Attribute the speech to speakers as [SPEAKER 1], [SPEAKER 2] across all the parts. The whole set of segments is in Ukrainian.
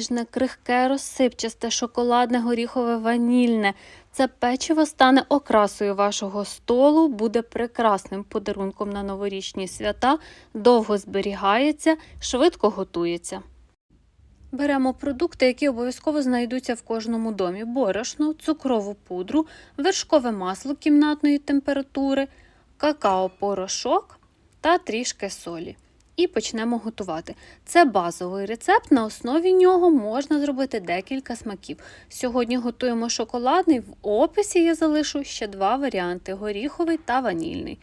[SPEAKER 1] ніжне, крихке, розсипчасте, шоколадне, горіхове, ванільне. Це печиво стане окрасою вашого столу, буде прекрасним подарунком на новорічні свята, довго зберігається, швидко готується. Беремо продукти, які обов'язково знайдуться в кожному домі: борошно, цукрову пудру, вершкове масло кімнатної температури, какао-порошок та трішки солі. І почнемо готувати. Це базовий рецепт. На основі нього можна зробити декілька смаків. Сьогодні готуємо шоколадний. В описі я залишу ще два варіанти: горіховий та ванільний.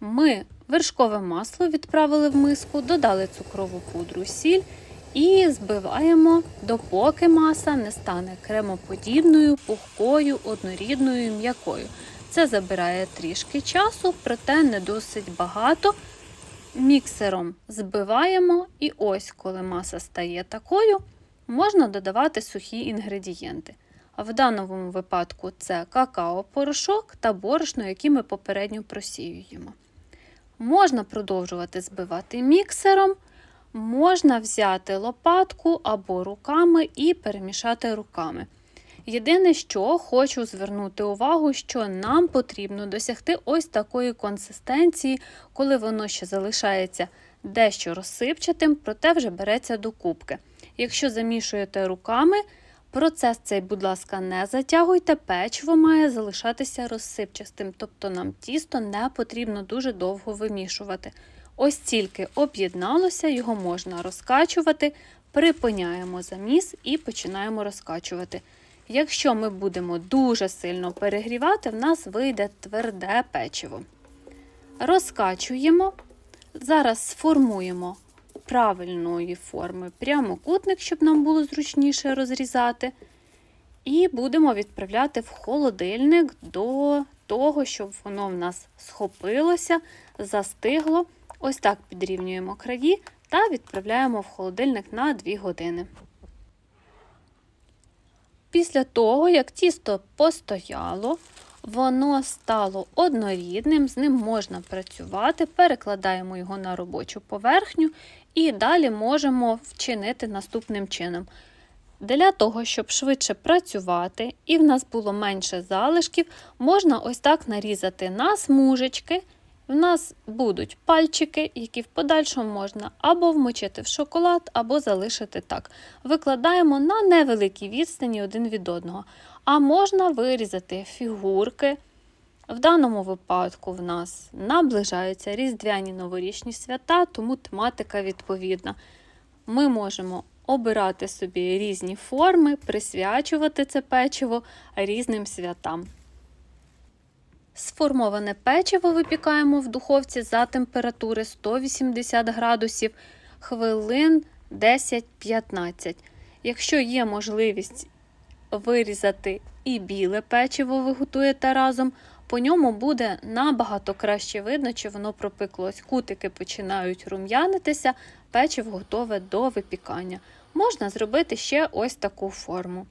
[SPEAKER 1] Ми вершкове масло відправили в миску, додали цукрову пудру, сіль і збиваємо, допоки маса не стане кремоподібною, пухкою, однорідною, м'якою. Це забирає трішки часу, проте не досить багато. Міксером збиваємо, і ось, коли маса стає такою, можна додавати сухі інгредієнти. А в даному випадку це какао-порошок та борошно, які ми попередньо просіюємо. Можна продовжувати збивати міксером, можна взяти лопатку або руками і перемішати руками. Єдине, що хочу звернути увагу, що нам потрібно досягти ось такої консистенції, коли воно ще залишається дещо розсипчатим, проте вже береться до кубки. Якщо замішуєте руками, процес цей, будь ласка, не затягуйте, печиво має залишатися розсипчастим, тобто нам тісто не потрібно дуже довго вимішувати. Ось тільки об'єдналося, його можна розкачувати, припиняємо заміс і починаємо розкачувати. Якщо ми будемо дуже сильно перегрівати, в нас вийде тверде печиво. Розкачуємо. Зараз сформуємо правильної форми прямокутник, щоб нам було зручніше розрізати. І будемо відправляти в холодильник до того, щоб воно в нас схопилося, застигло. Ось так підрівнюємо краї та відправляємо в холодильник на 2 години. Після того, як тісто постояло, воно стало однорідним, з ним можна працювати, перекладаємо його на робочу поверхню і далі можемо вчинити наступним чином. Для того, щоб швидше працювати і в нас було менше залишків, можна ось так нарізати на смужечки. В нас будуть пальчики, які в подальшому можна або вмочити в шоколад, або залишити так. Викладаємо на невеликій відстані один від одного. А можна вирізати фігурки. В даному випадку в нас наближаються різдвяні новорічні свята, тому тематика відповідна. Ми можемо обирати собі різні форми, присвячувати це печиво різним святам. Сформоване печиво випікаємо в духовці за температури 180 градусів хвилин 10-15. Якщо є можливість вирізати і біле печиво, ви готуєте разом, по ньому буде набагато краще видно, чи воно пропеклось. Кутики починають рум'янитися, печиво готове до випікання. Можна зробити ще ось таку форму.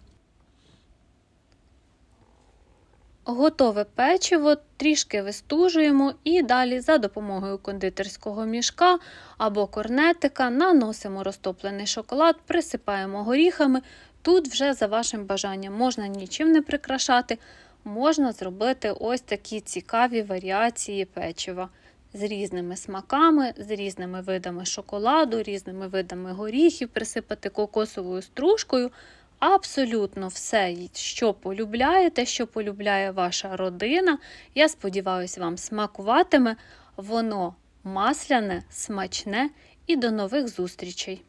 [SPEAKER 1] Готове печиво трішки вистужуємо і далі за допомогою кондитерського мішка або корнетика наносимо розтоплений шоколад, присипаємо горіхами. Тут вже за вашим бажанням можна нічим не прикрашати, можна зробити ось такі цікаві варіації печива з різними смаками, з різними видами шоколаду, різними видами горіхів, присипати кокосовою стружкою. Абсолютно все, що полюбляєте, що полюбляє ваша родина. Я сподіваюся, вам смакуватиме. Воно масляне, смачне і до нових зустрічей!